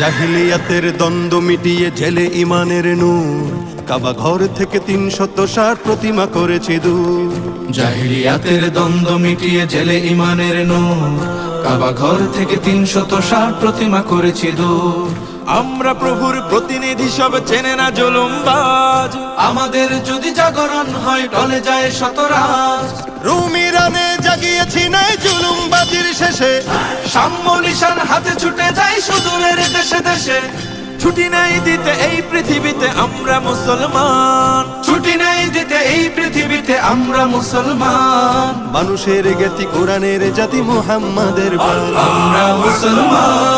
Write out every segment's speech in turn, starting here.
জাহিলিয়াতের দ্বন্দ্ব মিটিয়ে জেলে ইমানের নূর। কাবা ঘর থেকে তিনশত ষাট প্রতিমা করেছে দূর। জাহিলিয়াতের দ্বন্দ্ব মিটিয়ে জেলে ইমানের নূর। কাবা ঘর থেকে তিনশত ষাট প্রতিমা করেছি দূর। আমরা প্রভুর প্রতিনিধি সব চেনে না জুলুমবাজ। আমাদের যদি জাগরণ হয় টলে যায় শতরাজ। রুমি রানে জাগিয়েছি নাই জুলুমবাজির শেষে। সাম্য নিশান হাতে ছুটে যায় সুদূরের দেশে দেশে। ছুটি নাই দিতে এই পৃথিবীতে আমরা মুসলমান। ছুটি নেই দিতে এই পৃথিবীতে আমরা মুসলমান। মানুষের জ্ঞাতি কোরআনের জাতি মুহাম্মাদের আমরা মুসলমান।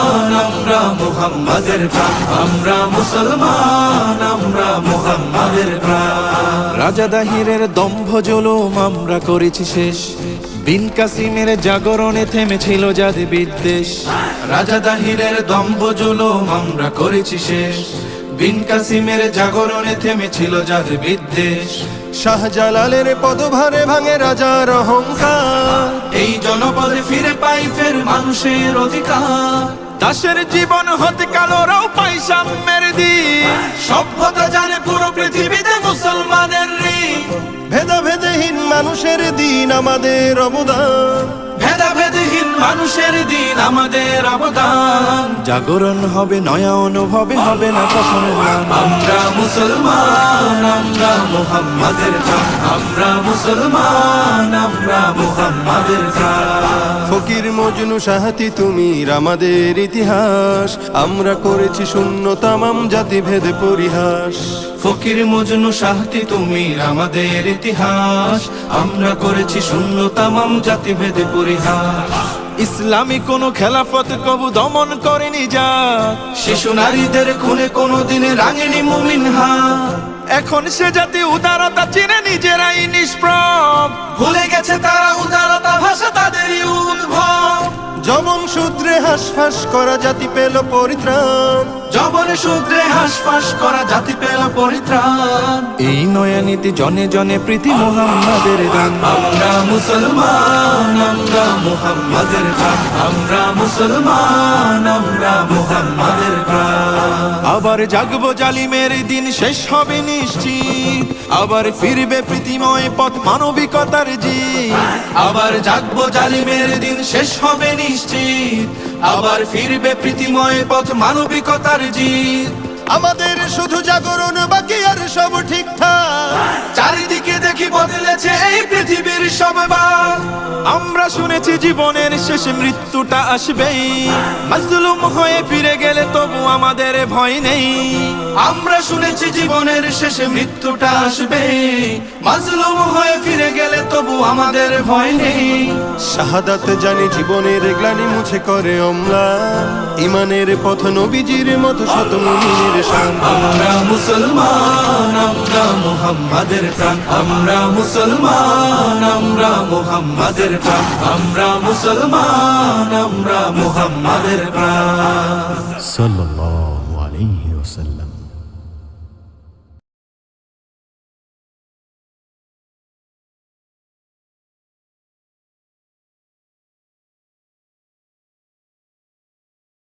মুহাম্মাদের প্রাণ। আমরা মুসলমান, আমরা মুহাম্মাদের প্রাণ। রাজা দাহিরের দম্ভ জুলুম আমরা করেছি শেষ। বিন কাসিমের জাগরণে থেমেছিল যাদের বিদ্বেষ রাজা দাহিরের দম্ভ জুলুম আমরা করেছি শেষ। বিন কাসিমের জাগরণে থেমেছিল যাদের বিদ্বেষ। শাহজালালের পদভারে ভাঙে রাজার অহংকার। এই জনপদে ফিরে পাই ফের মানুষের অধিকার। দাসের জীবন হতে কালোরাও পাই সাম্যের দিন। সভ্যতা জানে পুরো পৃথিবীতে মুসলমানের ঋণ ভেদাভেদহীন মানুষের দিন আমাদের অবদান। মানুষের দিন আমাদের অবদান। জাগরণ হবে নয়া অনুভবে হবে না কখনো আমরা মুসলমান আমরা মুহাম্মাদের আমরা মুসলমান আমরা মুহাম্মাদের ফকির মজনু সাহাতি তুমি আমাদের ইতিহাস। আমরা করেছি শূন্য তামাম জাতি ভেদে পরিহাস। ফকির মজনু শাহতি তুমি আমাদের ইতিহাস। আমরা করেছি শূন্য তামাম জাতিভেদে পরিহাস। ইসলামী কোন খেলাফত কবু দমন করেনি যা। শিশু নারীদের খুনে কোনোদিন রাঙেনি মুমিন হা এখন সে জাতি উদারতা চিনে নিজেরাই নিষ্প্রভ। ভুলে গেছে তারা সূত্রে হাসফাস করা জাতি পেল পরিত্রাণ। জবনে সূত্রে হাসফাস করা জাতি পেল পরিত্রাণ। এই নয়া নীতি জনে জনে প্রীতি মোহাম্মদের গান আমরা মুসলমান আমরা মুহাম্মাদের গান আমরা মুসলমান আমরা মুহাম্মাদের আবার জাগবো জালিমের দিন, শেষ হবে নিশ্চিত। আবার ফিরবে প্রীতিময় পথ, মানবিকতার জি আবার জাগবো জালিমের দিন, শেষ হবে নিশ্চিত। আবার ফিরবে প্রীতিময় পথ, মানবিকতার জিত। আমাদের শুধু জাগরণ, বাকি আর সব ঠিকঠাক। চারিদিকে দেখি বদলেছে এই পৃথিবীর সব বাঘ। আমরা শুনেছি জীবনের শেষে মৃত্যুটা আসবেই। মাজলুম হয়ে ফিরে গেলে তবু আমাদের ভয় নেই। আমরা শুনেছি জীবনের শেষে মৃত্যুটা আসবেই। মাজলুম হয়ে ফিরে গেলে তবু আমাদের ভয় নেই। শাহাদাত জানি জীবনের গ্লানি মুছে করে অমরা ইমানের পথ নবীজির মত শত মুমিনের শান। আমরা মুসলমান আমরা মুহাম্মাদের প্রাণ। আমরা মুসলমান আমরা মুহাম্মাদের প্রাণ। আমরা মুসলমান আমরা মুহাম্মাদের প্রাণ। সাল্লাল্লাহু আলাইহি ওয়াসাল্লাম।